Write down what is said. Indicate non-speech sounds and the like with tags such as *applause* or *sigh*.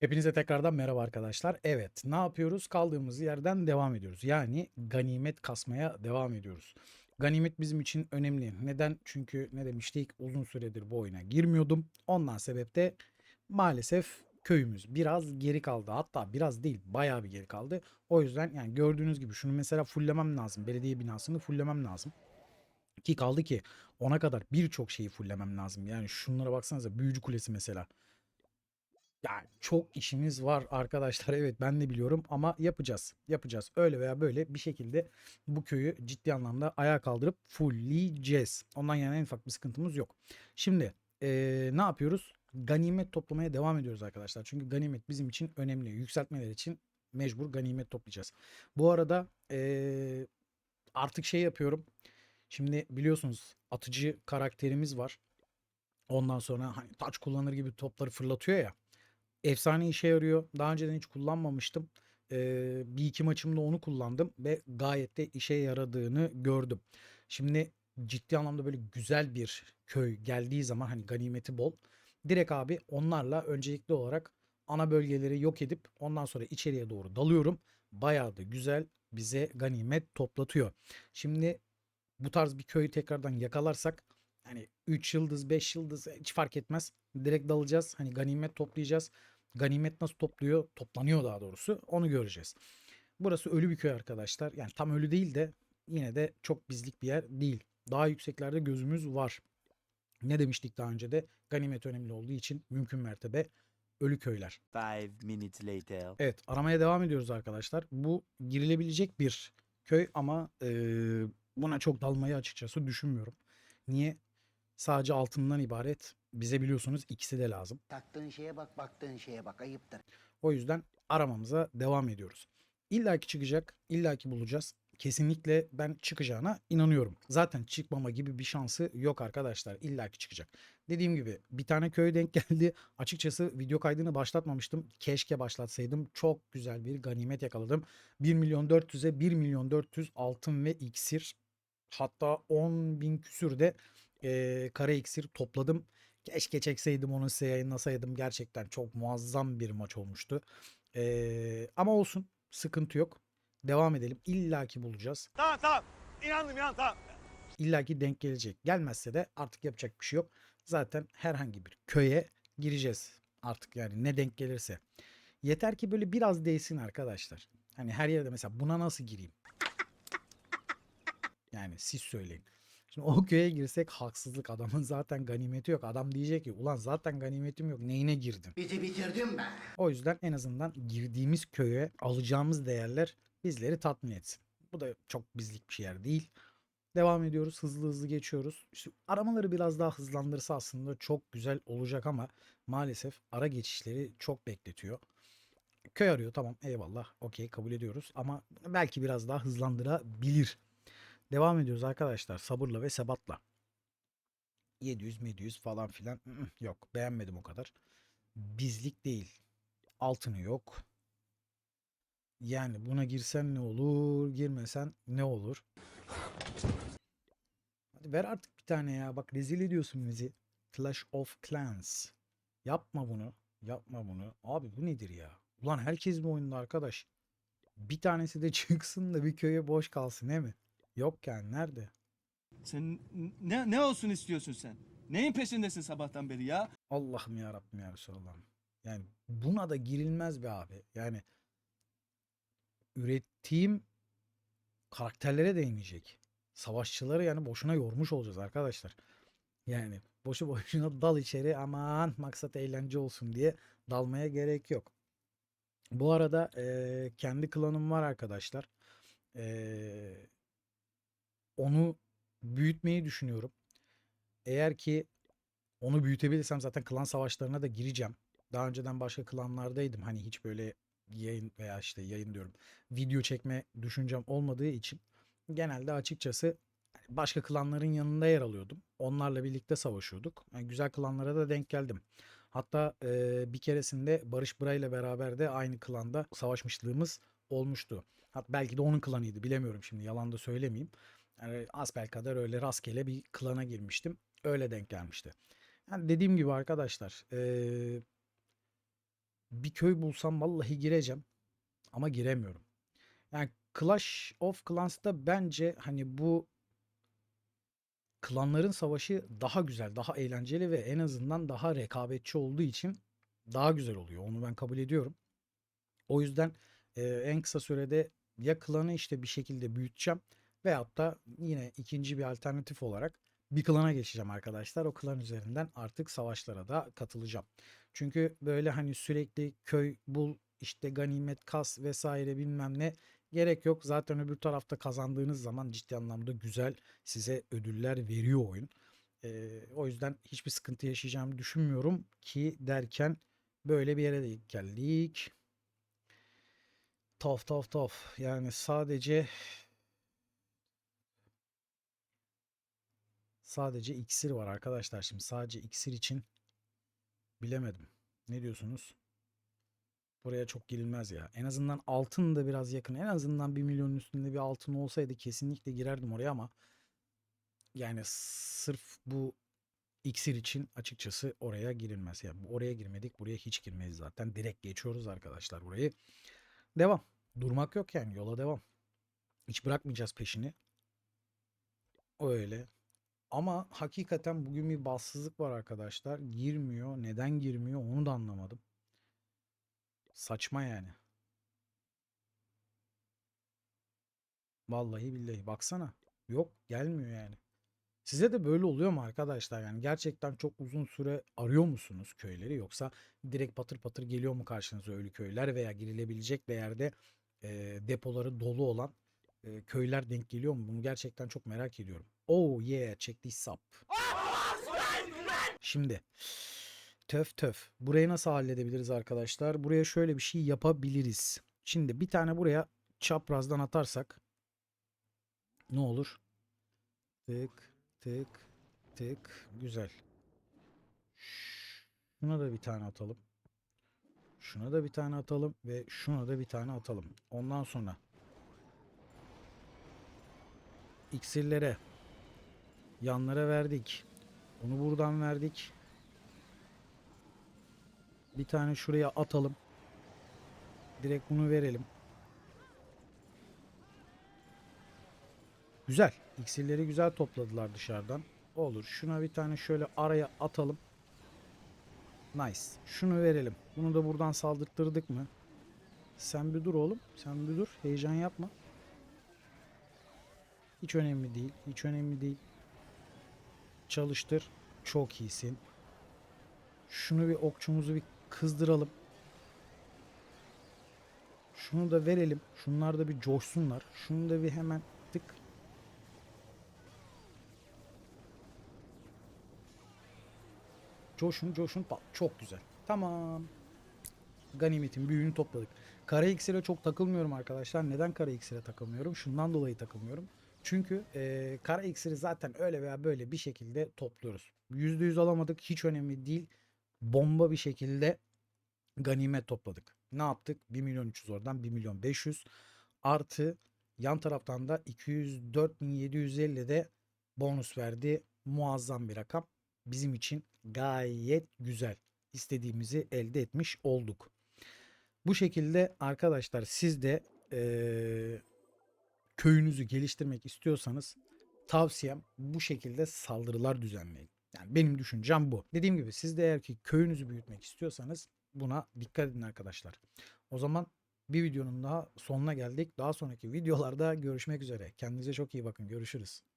Hepinize tekrardan merhaba arkadaşlar. Evet, ne yapıyoruz? Kaldığımız yerden devam ediyoruz. Yani ganimet kasmaya devam ediyoruz. Ganimet bizim için önemli. Neden? Çünkü ne demiştik? Uzun süredir bu oyuna girmiyordum. Ondan sebep de maalesef köyümüz biraz geri kaldı. Hatta biraz değil, bayağı bir geri kaldı. O yüzden yani gördüğünüz gibi şunu mesela fulllemem lazım. Belediye binasını fulllemem lazım. Ki kaldı ki ona kadar birçok şeyi fulllemem lazım. Yani şunlara baksanıza büyücü kulesi mesela. Yani çok işimiz var arkadaşlar. Evet ben de biliyorum ama yapacağız. Yapacağız. Öyle veya böyle bir şekilde bu köyü ciddi anlamda ayağa kaldırıp fullleyeceğiz. Ondan yana en ufak bir sıkıntımız yok. Şimdi eee, ne yapıyoruz? Ganimet toplamaya devam ediyoruz arkadaşlar. Çünkü ganimet bizim için önemli. Yükseltmeler için mecbur ganimet toplayacağız. Bu arada eee, artık şey yapıyorum. Şimdi biliyorsunuz atıcı karakterimiz var. Ondan sonra hani taç kullanır gibi topları fırlatıyor ya. Efsane işe yarıyor. Daha önceden hiç kullanmamıştım. Ee, bir iki maçımda onu kullandım ve gayet de işe yaradığını gördüm. Şimdi ciddi anlamda böyle güzel bir köy geldiği zaman hani ganimeti bol. Direkt abi onlarla öncelikli olarak ana bölgeleri yok edip ondan sonra içeriye doğru dalıyorum. Bayağı da güzel bize ganimet toplatıyor. Şimdi bu tarz bir köyü tekrardan yakalarsak hani 3 yıldız 5 yıldız hiç fark etmez. Direkt dalacağız. Hani ganimet toplayacağız. Ganimet nasıl topluyor? Toplanıyor daha doğrusu. Onu göreceğiz. Burası ölü bir köy arkadaşlar. Yani tam ölü değil de yine de çok bizlik bir yer değil. Daha yükseklerde gözümüz var. Ne demiştik daha önce de? Ganimet önemli olduğu için mümkün mertebe ölü köyler. Five minutes later. Evet aramaya devam ediyoruz arkadaşlar. Bu girilebilecek bir köy ama e, buna çok dalmayı açıkçası düşünmüyorum. Niye? Sadece altından ibaret. Bize biliyorsunuz ikisi de lazım. Taktığın şeye bak, baktığın şeye bak. Ayıptır. O yüzden aramamıza devam ediyoruz. İlla ki çıkacak, illa ki bulacağız. Kesinlikle ben çıkacağına inanıyorum. Zaten çıkmama gibi bir şansı yok arkadaşlar. İlla ki çıkacak. Dediğim gibi bir tane köy denk *laughs* geldi. Açıkçası video kaydını başlatmamıştım. Keşke başlatsaydım. Çok güzel bir ganimet yakaladım. 1 milyon 400'e 1 milyon 400 altın ve iksir. Hatta 10 bin küsür de eee kara iksir topladım. Keşke çekseydim onu size yayınlasaydım. Gerçekten çok muazzam bir maç olmuştu. Eee, ama olsun. Sıkıntı yok. Devam edelim. İlla ki bulacağız. Tamam tamam. İnandım inan tamam. İlla ki denk gelecek. Gelmezse de artık yapacak bir şey yok. Zaten herhangi bir köye gireceğiz. Artık yani ne denk gelirse. Yeter ki böyle biraz değsin arkadaşlar. Hani her yerde mesela buna nasıl gireyim? Yani siz söyleyin. Şimdi o köye girsek haksızlık. Adamın zaten ganimeti yok. Adam diyecek ki ulan zaten ganimetim yok. Neyine girdin? Bizi bitirdin be. O yüzden en azından girdiğimiz köye alacağımız değerler bizleri tatmin etsin. Bu da çok bizlik bir şey yer değil. Devam ediyoruz. Hızlı hızlı geçiyoruz. İşte aramaları biraz daha hızlandırsa aslında çok güzel olacak ama maalesef ara geçişleri çok bekletiyor. Köy arıyor tamam eyvallah okey kabul ediyoruz ama belki biraz daha hızlandırabilir. Devam ediyoruz arkadaşlar sabırla ve sebatla. 700 700 falan filan yok beğenmedim o kadar. Bizlik değil. Altını yok. Yani buna girsen ne olur, girmesen ne olur? Hadi ver artık bir tane ya. Bak rezil ediyorsun bizi. Clash of Clans. Yapma bunu. Yapma bunu. Abi bu nedir ya? Ulan herkes mi oyunda arkadaş? Bir tanesi de *laughs* çıksın da bir köye boş kalsın değil mi? Yok yani nerede? Sen ne ne olsun istiyorsun sen? Neyin peşindesin sabahtan beri ya? Allah'ım ya Rabbim ya Resulallah'ım. Yani buna da girilmez be abi. Yani ürettiğim karakterlere değmeyecek. Savaşçıları yani boşuna yormuş olacağız arkadaşlar. Yani boşu boşuna dal içeri aman maksat eğlence olsun diye dalmaya gerek yok. Bu arada eee, kendi klanım var arkadaşlar. Eee, onu büyütmeyi düşünüyorum. Eğer ki onu büyütebilirsem zaten klan savaşlarına da gireceğim. Daha önceden başka klanlardaydım. Hani hiç böyle yayın veya işte yayın diyorum. Video çekme düşüncem olmadığı için genelde açıkçası başka klanların yanında yer alıyordum. Onlarla birlikte savaşıyorduk. Yani güzel klanlara da denk geldim. Hatta e, bir keresinde Barış Bıra ile beraber de aynı klanda savaşmışlığımız olmuştu. Hatta belki de onun klanıydı bilemiyorum şimdi yalan da söylemeyeyim. Yani asbelkader öyle rastgele bir klana girmiştim. Öyle denk gelmişti. Yani dediğim gibi arkadaşlar eee, bir köy bulsam vallahi gireceğim. Ama giremiyorum. Yani Clash of Clans'ta bence hani bu klanların savaşı daha güzel, daha eğlenceli ve en azından daha rekabetçi olduğu için daha güzel oluyor. Onu ben kabul ediyorum. O yüzden e, en kısa sürede ya klanı işte bir şekilde büyüteceğim veyahut da yine ikinci bir alternatif olarak bir klana geçeceğim arkadaşlar. O klan üzerinden artık savaşlara da katılacağım. Çünkü böyle hani sürekli köy bul işte ganimet kas vesaire bilmem ne gerek yok. Zaten öbür tarafta kazandığınız zaman ciddi anlamda güzel size ödüller veriyor oyun. Ee, o yüzden hiçbir sıkıntı yaşayacağımı düşünmüyorum ki derken böyle bir yere de geldik. Taf taf taf. Yani sadece sadece iksir var arkadaşlar. Şimdi sadece iksir için bilemedim. Ne diyorsunuz? Buraya çok girilmez ya. En azından altın da biraz yakın. En azından 1 milyonun üstünde bir altın olsaydı kesinlikle girerdim oraya ama yani sırf bu iksir için açıkçası oraya girilmez. Yani oraya girmedik. Buraya hiç girmeyiz zaten. Direkt geçiyoruz arkadaşlar burayı. Devam. Durmak yok yani. Yola devam. Hiç bırakmayacağız peşini. Öyle. Ama hakikaten bugün bir bassızlık var arkadaşlar. Girmiyor. Neden girmiyor onu da anlamadım. Saçma yani. Vallahi billahi baksana. Yok gelmiyor yani. Size de böyle oluyor mu arkadaşlar? Yani gerçekten çok uzun süre arıyor musunuz köyleri yoksa direkt patır patır geliyor mu karşınıza ölü köyler veya girilebilecek değerde e, depoları dolu olan e, köyler denk geliyor mu? Bunu gerçekten çok merak ediyorum. Oh yeah check this up. Şimdi töf töf. Burayı nasıl halledebiliriz arkadaşlar? Buraya şöyle bir şey yapabiliriz. Şimdi bir tane buraya çaprazdan atarsak ne olur? Tık tık tık. Güzel. Şuna da bir tane atalım. Şuna da bir tane atalım ve şuna da bir tane atalım. Ondan sonra iksirlere yanlara verdik. Bunu buradan verdik. Bir tane şuraya atalım. Direkt bunu verelim. Güzel. İksirleri güzel topladılar dışarıdan. Olur. Şuna bir tane şöyle araya atalım. Nice. Şunu verelim. Bunu da buradan saldırttırdık mı? Sen bir dur oğlum. Sen bir dur. Heyecan yapma. Hiç önemli değil. Hiç önemli değil. Çalıştır. Çok iyisin. Şunu bir okçumuzu bir kızdıralım. Şunu da verelim. Şunlar da bir coşsunlar. Şunu da bir hemen tık. Coşun coşun pat. Çok güzel. Tamam. Ganimetin büyüğünü topladık. Kara iksire çok takılmıyorum arkadaşlar. Neden kara iksire takılmıyorum? Şundan dolayı takılmıyorum. Çünkü e, kara iksiri zaten öyle veya böyle bir şekilde topluyoruz. %100 alamadık. Hiç önemli değil. Bomba bir şekilde ganimet topladık. Ne yaptık? 1 milyon 300 oradan 1 milyon 500 artı yan taraftan da 204.750 de bonus verdi. Muazzam bir rakam. Bizim için gayet güzel. İstediğimizi elde etmiş olduk. Bu şekilde arkadaşlar siz de eee, köyünüzü geliştirmek istiyorsanız tavsiyem bu şekilde saldırılar düzenleyin. Yani benim düşüncem bu. Dediğim gibi siz de eğer ki köyünüzü büyütmek istiyorsanız buna dikkat edin arkadaşlar. O zaman bir videonun daha sonuna geldik. Daha sonraki videolarda görüşmek üzere. Kendinize çok iyi bakın. Görüşürüz.